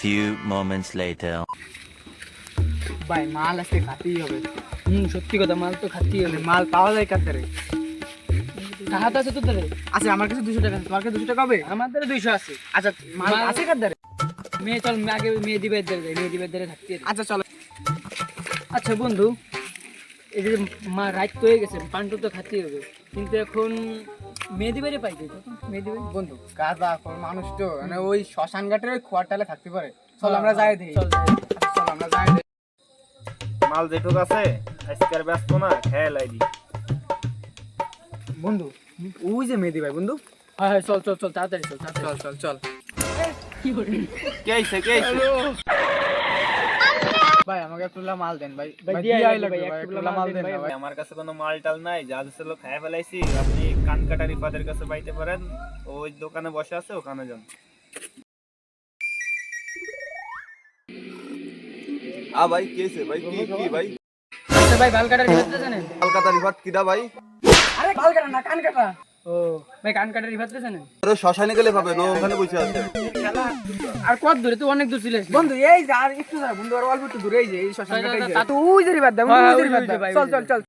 few moments later. ভাই মাল আজকে খাতেই হবে। হুম সত্যি কথা মাল তো খাচ্ছি মানে মাল পাওয়া যায় কাতারে হাত আছে তো তাহলে আচ্ছা আমার কাছে দুশো টাকা আছে। তোমার কাছে দুশো টাকা হবে? আমাদের দুইশো আছে। আচ্ছা মাল আছে কাতারে মেয়ে চল আগে মেয়ে দিবে যাই মেয়ে দিবে ধারে থাকতে হবে। আচ্ছা চলো। আচ্ছা বন্ধু এই যে মা রাইট হয়ে গেছে পান্টু তো খাতেই হবে। কিন্তু এখন মেয়ে দিবে পাই তো মেয়ে দিবে বন্ধু। গাদা কোন মানুষ তো মানে ওই শ্মশান ঘাটের ওই খোয়ারটালে থাকতে পারে। চল আমরা যাই দেখি। চল চল আমরা যাই দেখি। মাল যেটুক আছে আজকের ব্যস্ত না খেয়াল আইডি বন্ধু ওই যে মেহেদি ভাই বন্ধু। হ্যাঁ হ্যাঁ চল চল চল তাড়াতাড়ি চল চল চল চল। কি করে কে আইছে কে আইছে? ভাই আমাকে একটু মাল দেন ভাই। ভাই, মাল দেন ভাই, আমার কাছে কোনো মাল টাল নাই যা ছিল খাই ফেলাইছি আপনি কান কাটা রিফাদের কাছে পাইতে পারেন ওই দোকানে বসে আছে ওখানে যান। আ ভাই কেছে ভাই? কি কি ভাই? আচ্ছা ভাই বাল কাটার রিভাত জানেন কলকাতা রিভার কিডা ভাই? আরে ভালো কাটা না কান কাটা। ও ভাই কান কাটার রিভাত জানেন আরে শ্মশানে গেলে পাবে নো ওখানে বসে আছে। আর কত দূরে? তুই অনেক দূর ছিলে বন্ধু এই যে আর একটু দাঁড়া বন্ধু আর অল্প একটু দূরে এই যে এই শ্মশান তা- ঘাটে যে। তা- তো ওই যে রিভার দাও যে ওই দাও ভাই, চল ওই চল চল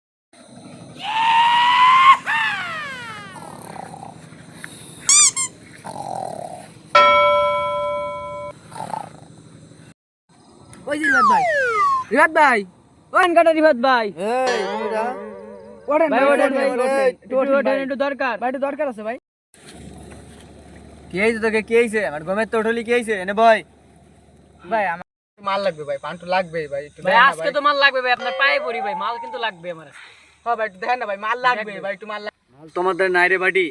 ওই যে রিভার ভাই। রিভার ভাই কান কাটার রিভাত ভাই। এই ওঠেন ভাই ওঠেন ভাই ওঠেন, ওঠেন। একটু ভাই। দরকার। ভাই একটু দরকার আছে ভাই। কি হয়েছে তোকে? কি হয়েছে? আমার গমের তো কি হয়েছে? এনে বয়। ভাই আমার মাল লাগবে ভাই পান্টু লাগবে ভাই একটু ভাই আজকে তো মাল লাগবে ভাই আপনার পায়ে পড়ি ভাই মাল কিন্তু লাগবে আমার। হ্যাঁ ভাই একটু দেখেন না ভাই মাল লাগবে ভাই একটু মাল তোমাদের নাই রে বাটি।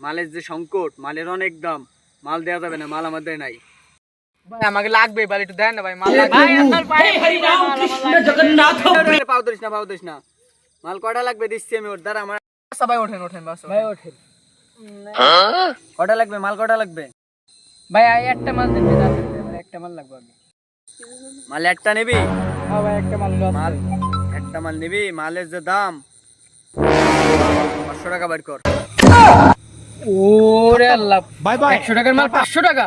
মালের যে সংকট মালের অনেক দাম। মাল দেওয়া যাবে না মাল আমাদের নাই। ভাই আমাকে লাগবে ভাই একটু দেখেন না ভাই মাল লাগবে। ভাই আপনার পায়ে পড়ি ভাই, আমার পাও দিস না পাও দিস না। মাল কটা লাগবে দিচ্ছি আমি ওর? দ্বারা আমার সবাই ওঠেন ওঠেন বাস। ভাই ওঠেন। কটা লাগবে? মাল কটা লাগবে? ভাই এই একটা মাল দেন একটা মাল লাগবে আগে। মাল একটা নিবি? হ্যাঁ ভাই একটা মাল মাল একটা মাল নিবি? মালের যে দাম পাঁচশো টাকা বের কর। ওরে আল্লাহ বাই বাই। 100 টাকার মাল 500 টাকা?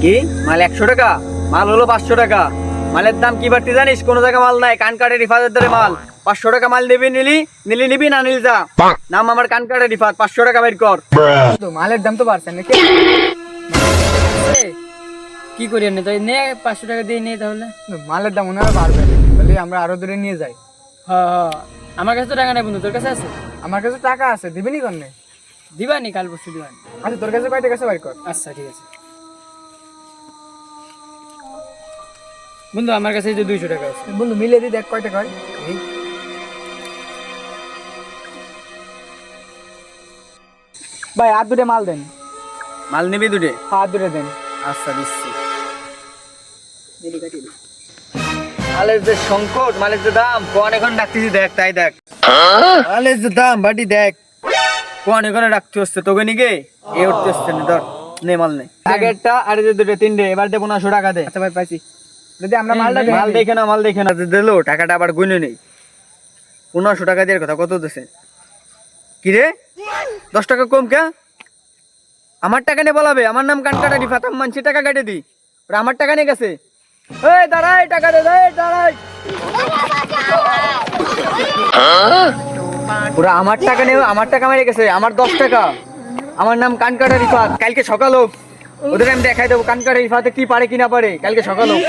কি? মাল একশো টাকা? মাল হলো পাঁচশো টাকা। মালের দাম কি বাড়তি জানিস? কোনো জায়গায় মাল নাই। কান কাটে রিফাতের ধরে মাল। পাঁচশো টাকা মাল নিবি নিলি নিলি নিবি না নিলি যা। নাম আমার কান কাটে রিফাত পাঁচশো টাকা বের কর। মালের দাম তো বাড়ছে নাকি? কি করি এমনি তাই নে 500 টাকা দিয়ে নে তাহলে। মালের দাম হয় বাড়বে বলে আমরা আরও দূরে নিয়ে যাই। হ্যাঁ হ্যাঁ আমার কাছে তো টাকা নাই বন্ধু তোর কাছে আছে? আমার কাছে টাকা আছে দিবিনি কন্যা? দিবানি কাল পরশু দিবানি। আচ্ছা তোর কাছে কয় টাকা আছে বাড়ি কর। আচ্ছা ঠিক আছে। বন্ধু আমার কাছে যে 200 টাকা আছে। বন্ধু মিলে দি দেখ কয় টাকা হয়। ভাই আর দুটো মাল দেন। মাল নিবি দুটে? হাত দুটো দেন। আচ্ছা দিচ্ছি। মালের যে সংকট মালের যে দাম কোন এখন ডাকতেছি দেখ তাই দেখ। মালের যে দাম বাটি দেখ। কোন এখানে ডাকতে হচ্ছে তোকে নিকে? এ উঠতে হচ্ছে না ধর নে মাল নে। আগেরটা আর যে দুটো তিনটে এবার দে পনেরোশো টাকা দে। আচ্ছা ভাই পাইছি। যদি আমরা মালটা মাল দেখে না মাল দেখে না দিলো টাকাটা আবার গুনে নেই। পনেরোশো টাকা দিয়ে কথা কত দিছে? কি রে? দশ টাকা কম কে? আমার টাকা নিয়ে বলাবে আমার নাম কান কাটা রিফাত আমি মানছি টাকা কেটে দি। ওরা আমার টাকা নিয়ে গেছে। এই দাঁড়াই টাকা দে এই দাঁড়াই। ওরা আমার টাকা নিয়ে আমার টাকা মেরে গেছে আমার দশ টাকা। আমার নাম কান কাটা রিফাত কালকে সকাল হোক ওদের আমি দেখাই দেবো কানকাটা রিফাতে কি পারে কি না পারে কালকে সকাল হোক